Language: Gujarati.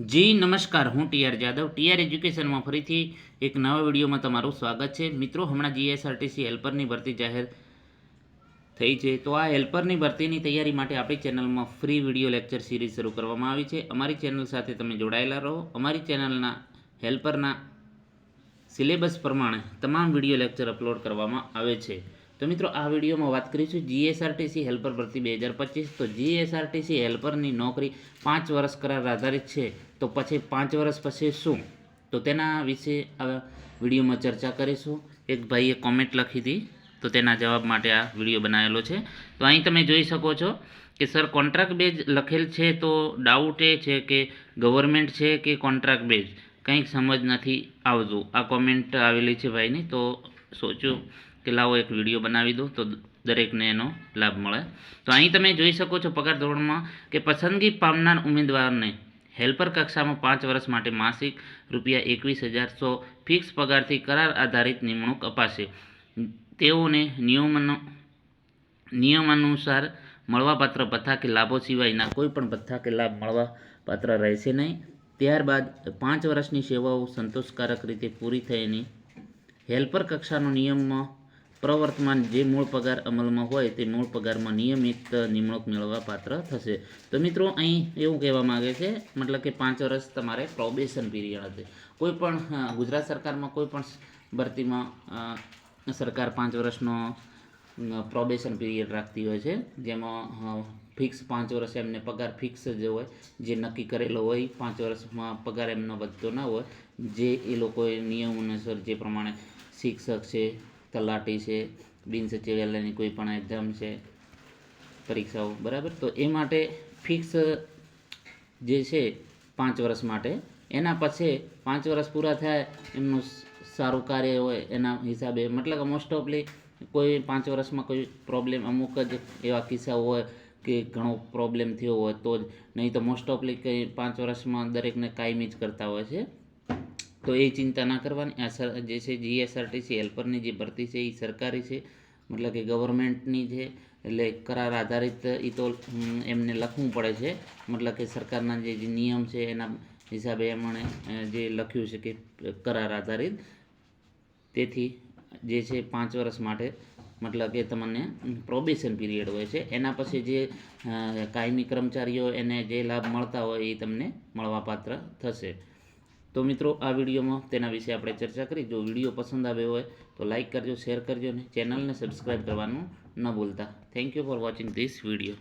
જી, નમસ્કાર. હું ટીઆર જાદવ. ટીઆર એજ્યુકેશનમાં ફરીથી એક નવા વિડીયોમાં તમારું સ્વાગત છે. મિત્રો, હમણાં જીએસઆરટીસી હેલ્પરની ભરતી જાહેર થઈ છે. તો આ હેલ્પરની ભરતીની તૈયારી માટે આપણી ચેનલમાં ફ્રી વીડિયો લેક્ચર સિરીઝ શરૂ કરવામાં આવી છે. અમારી ચેનલ સાથે તમે જોડાયેલા રહો. અમારી ચેનલના હેલ્પરના સિલેબસ પ્રમાણે તમામ વીડિયો લેક્ચર અપલોડ કરવામાં આવે છે. તો મિત્રો, આ વિડીયોમાં વાત કરીશું જીએસઆરટીસી હેલ્પર ભરતી બે હજાર પચીસ. તો જીએસઆરટીસી હેલ્પરની નોકરી પાંચ વર્ષ કરાર આધારિત છે. તો પછી પાંચ વર્ષ પછી શું? તો તેના વિશે આ વિડીયોમાં ચર્ચા કરીશું. એક ભાઈએ કોમેન્ટ લખી હતી, તો તેના જવાબ માટે આ વીડિયો બનાવેલો છે. તો અહીં તમે જોઈ શકો છો કે, સર કોન્ટ્રાક્ટ બેઝ લખેલ છે તો ડાઉટ એ છે કે ગવર્મેન્ટ છે કે કોન્ટ્રાક્ટ બેઝ કંઈક સમજ નથી આવતું. આ કોમેન્ટ આવેલી છે ભાઈની, તો સોચ્યું કે લાવો એક વીડિયો બનાવી દો, તો દરેકને એનો લાભ મળે. તો અહીં તમે જોઈ શકો છો પગાર ધોરણમાં કે પસંદગી પામનાર ઉમેદવારને હેલ્પર કક્ષામાં પાંચ વર્ષ માટે માસિક રૂપિયા એકવીસ હજારસો ફિક્સ પગારથી કરાર આધારિત નિમણૂક અપાશે. તેઓને નિયમનો, નિયમાનુસાર મળવાપાત્ર ભથ્થા કે લાભો સિવાયના કોઈ પણ ભથ્થા કે લાભ મળવા પાત્ર રહેશે નહીં. ત્યારબાદ પાંચ વર્ષની સેવાઓ સંતોષકારક રીતે પૂરી થયેની હેલ્પર કક્ષાનો નિયમમાં પ્રવર્તમાન જે મૂળ પગાર અમલમાં હોય તે મૂળ પગારમાં નિયમિત નિમણૂક મેળવવા પાત્ર થશે. તો મિત્રો, અહીં એવું કહેવા માગે છે, મતલબ કે પાંચ વર્ષ તમારે પ્રોબેશન પીરિયડ હશે. કોઈ પણ ગુજરાત સરકારમાં કોઈ પણ ભરતીમાં સરકાર પાંચ વર્ષનો પ્રોબેશન પીરિયડ રાખતી હોય છે, જેમાં ફિક્સ પાંચ વર્ષ એમને પગાર ફિક્સ જ હોય, જે નક્કી કરેલો હોય, પાંચ વર્ષમાં પગાર એમનો વધતો ના હોય, જે એ લોકોએ નિયમ અનુસાર જે પ્રમાણે શિક્ષક છે તલાટી છે, બિન સચિવાલયની કોઈ પણ એક્ઝામ છે, પરીક્ષાઓ, બરાબર? તો એ માટે ફિક્સ જે છે પાંચ વર્ષ માટે. એના પછી પાંચ વર્ષ પૂરા થાય, એમનું સારું કાર્ય હોય, એના હિસાબે, મતલબ મોસ્ટ ઓફલી કોઈ પાંચ વર્ષમાં કોઈ પ્રોબ્લેમ અમુક જ એવા કિસ્સાઓ હોય કે ઘણો પ્રોબ્લેમ થયો હોય તો જ. નહીં તો મોસ્ટ ઓફલી કંઈ પાંચ વર્ષમાં દરેકને કાયમી જ કરતા હોય છે. તો એ ચિંતા ના કરવાની. આ જે છે જીએસઆરટીસી હેલ્પરની જે ભરતી છે એ સરકારી છે. મતલબ કે ગવર્મેન્ટની છે, એટલે કરાર આધારિત એ તો એમને લખવું પડે છે. મતલબ કે સરકારના જે જે નિયમ છે એના હિસાબે એમણે જે લખ્યું છે કે કરાર આધારિત. તેથી જે છે પાંચ વર્ષ માટે, મતલબ કે તમને પ્રોબેશન પીરિયડ હોય છે. એના પછી જે કાયમી કર્મચારીઓ એને જે લાભ મળતા હોય એ તમને મળવાપાત્ર થશે. તો મિત્રો, આ વિડીયોમાં તેના વિશે આપણે ચર્ચા કરી. જો વીડિયો પસંદ આવ્યો હોય તો લાઈક કરજો, શેર કરજો અને ચેનલને સબસ્ક્રાઈબ કરવાનું ન ભૂલતા. Thank you for watching this video